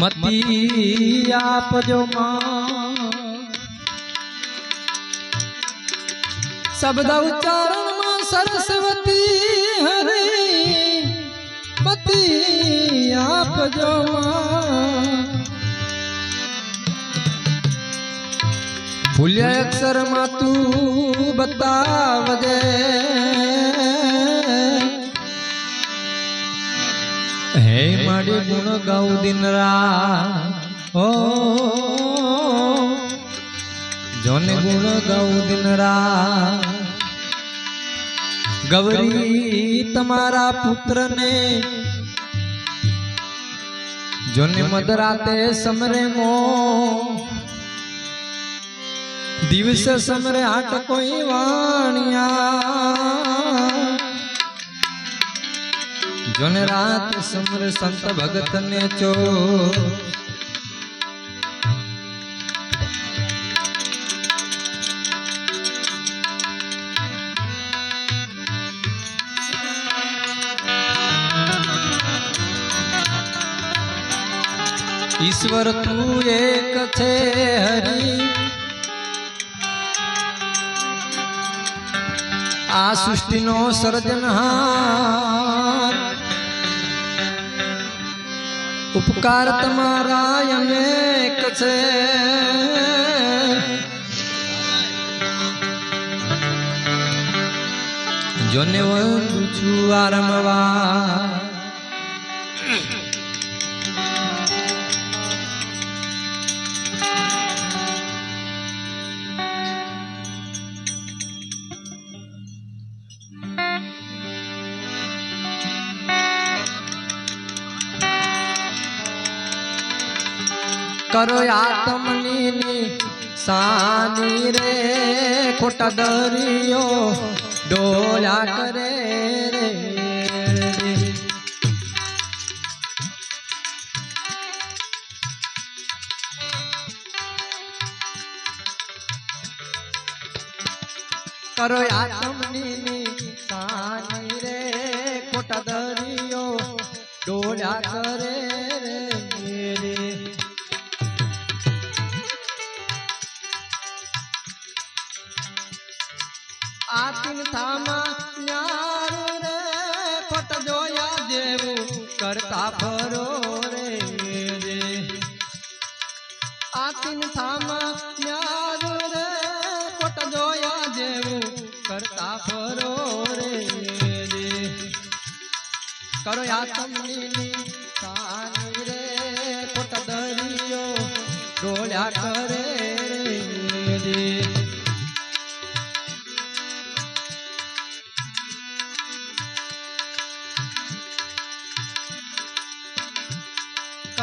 મતી આપજો શબ્દ ઉચ્ચારણમાં સરસ્વતી હરી મતી આપજો ભૂલ્યા અક્ષરમાં તું બતાવજે. હે મારી ગુણ ગાઉ દિન રાત ઓ જોને ગુણ ગાઉ દિન રાત ગૌરી તમારા પુત્રને જોને મદરાતે સમરે મો દિવસે સમરે આટ કોઈ વાણિયા જોને રાત સમર સંત ભગત ને ચો. ઈશ્વર તું એક છે હરી. આ સૃષ્ટિનો સર્જનહાર. ઉપકાર તમારા અનેક છે. જોને વધુ છું આરમવા કરો આત્મની સાની રે, ખોટા દરિયો ડોળા કરે રે. કરો આત્મની સાની રે, ખોટા દરિયો ડોળા કરે આતિન થામા ન્યાર રે ખોટ જોયા જેવું કરતા ફરો રે રે આતિન થામા ન્યાર રે ખોટ જોયા જેવું કરતા ફરો રે રે કરો આતમની સાની રે ખોટ દરિયો ડોળ્યા કરે રે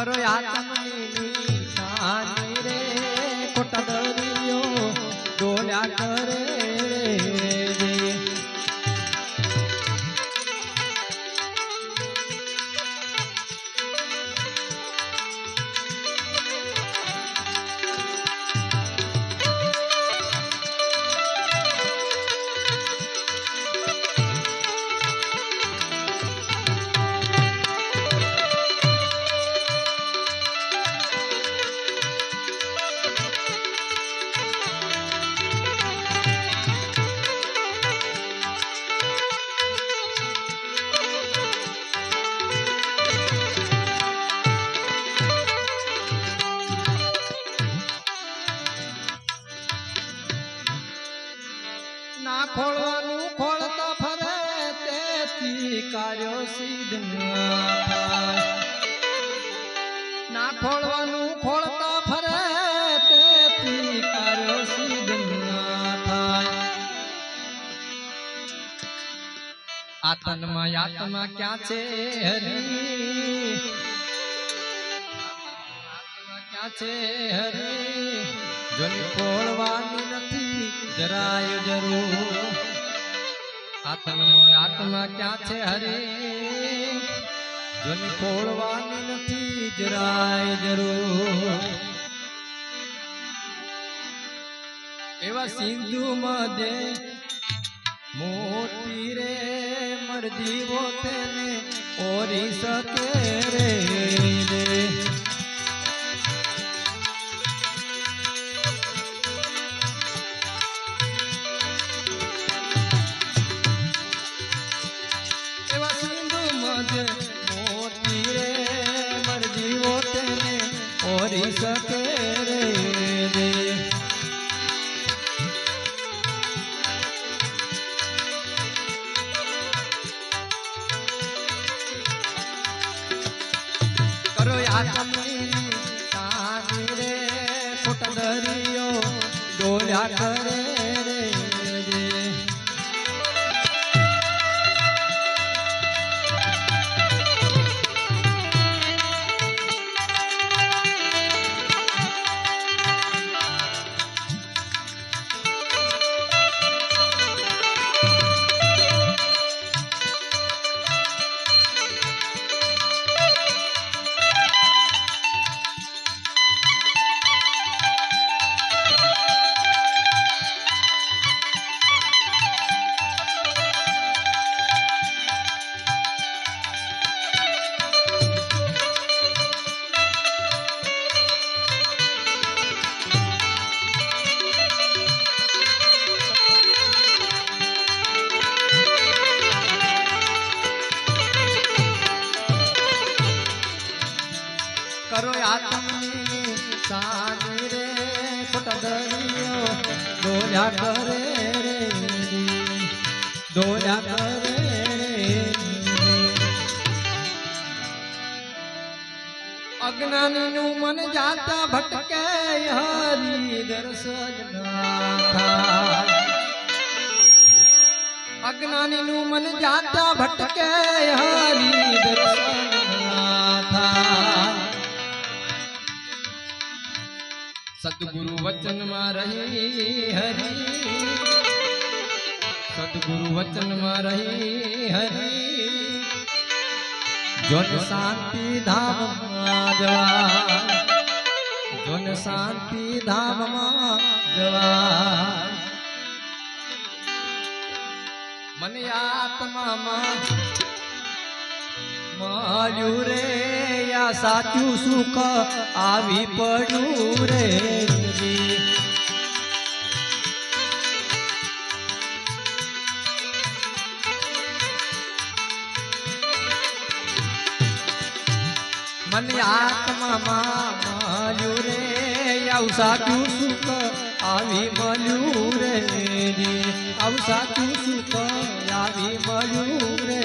રે કરો આત્મની શાની રે ખોટા દરિયો ડોલ્યા કરે. ખોળવાનું ખોળતા ફરે, તેથી કાર્યો સિદ્ધ ના ખોળવાનું ખોળતા ફરે, તેથી કાર્યો સિદ્ધ ના થાય આતનમાં આત્મા ક્યાં છે હરી? ક્યાં છે હરી? ખોળવાની નથી, જરાય જરૂર. આત્મા આત્મા ક્યાં છે હરે? જોની ખોળવાની નથી, જરાય જરૂર. એવા સિંધુ મધે મોટી રે મરજીવો તેને ઓરી શકે રે. આત્મની સાની રે ફૂટ દરિયો ડોળ્યા કરે. ડોળ્યા કરે રે, દોયા કરે રે. અજ્ઞાનીનું મન જાતા ભટકે હરી દર્શન ના નું મન જાતા ભટકે હરી દર્શન સદગુરુ વચનમાં રહી હરી સદગુરુ વચનમાં રહી હરી જોન શાંતિ ધામમાં જવા જોન શાંતિ ધામમાં જવા મને આત્મામાં મળ્યું રે આ સાચું સુખ આવી પડ્યું રે. મને આત્મામાં મળ્યું રે આવું સાચું સુખ આવી મળ્યું રે. આવું સાચું સુખ આવી મળ્યું રે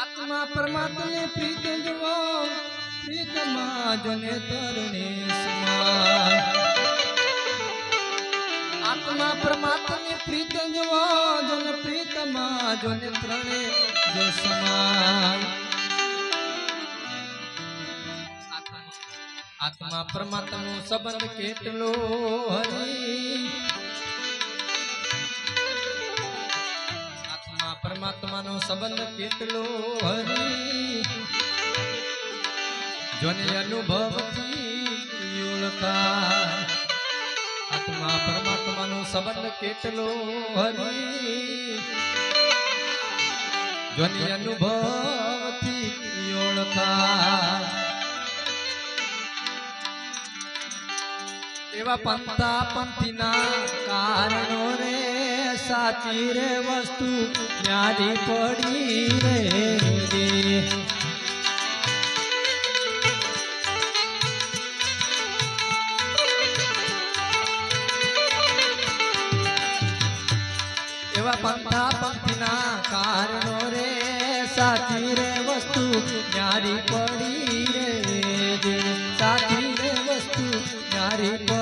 આત્મા પરમાત્માને પ્રીત જવો પ્રીતમાં જોને તરણે આત્મા પરમાત્માને પ્રીત જવો, જન પ્રીતમાં જોને ત્રણે જો સમાન આત્મા પરમાત્માનો સંબંધ કેટલો હરી. પરમાત્માનો સંબંધ કેટલો હરી. જોને અનુભવથી ઓળખાય. આત્મા સંબંધ કેટલો હરી. જોને અનુભવથી ઓળખા એવા પંતા પંથીના કારણો રે સાચી રે વસ્તુ, ન્યારી પડી રે. એવા પંથા પંથના કારણો સાચી રે વસ્તુ, ન્યારી પડી રે. સાચી રે વસ્તુ, ન્યારી પડી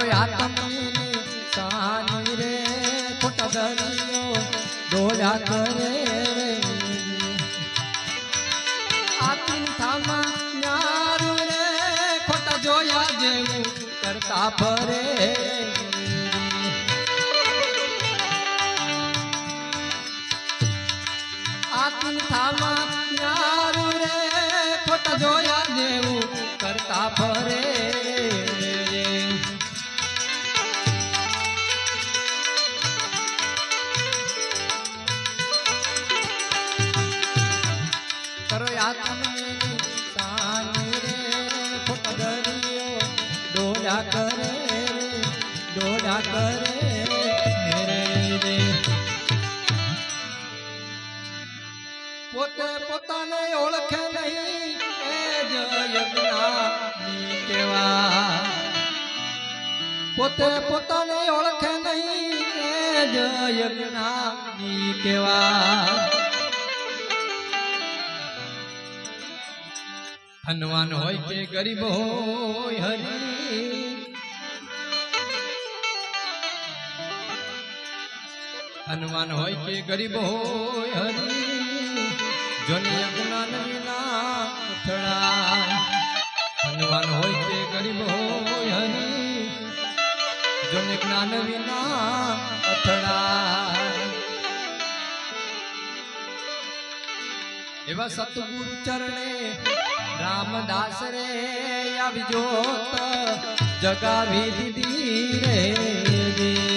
કરો આતમની સાની રે ખોટા દરિયો ડોળા કરે રે આતિન થામા ન્યારું જોયા જેવું કરતા ફરે ડોળા કરે ડોડા કરે પોતે પોતાને ઓળખે નહીં કેવા પોતે પોતાને ઓળખે નહીં, એ જ યજ્ઞાની કેવા ધનવાન હોય કે ગરીબ હોય, હરી. ધનવાન હોય કે ગરીબ હોય, હરી. જોને જ્ઞાન વિના અથડાય ધનવાન હોય કે ગરીબ હોય, હરી. જોને જ્ઞાન વિના અથડાય એવા સતગુરુ ચરણે રામદાસ રે આવી જોત જગાવી દીધી રે.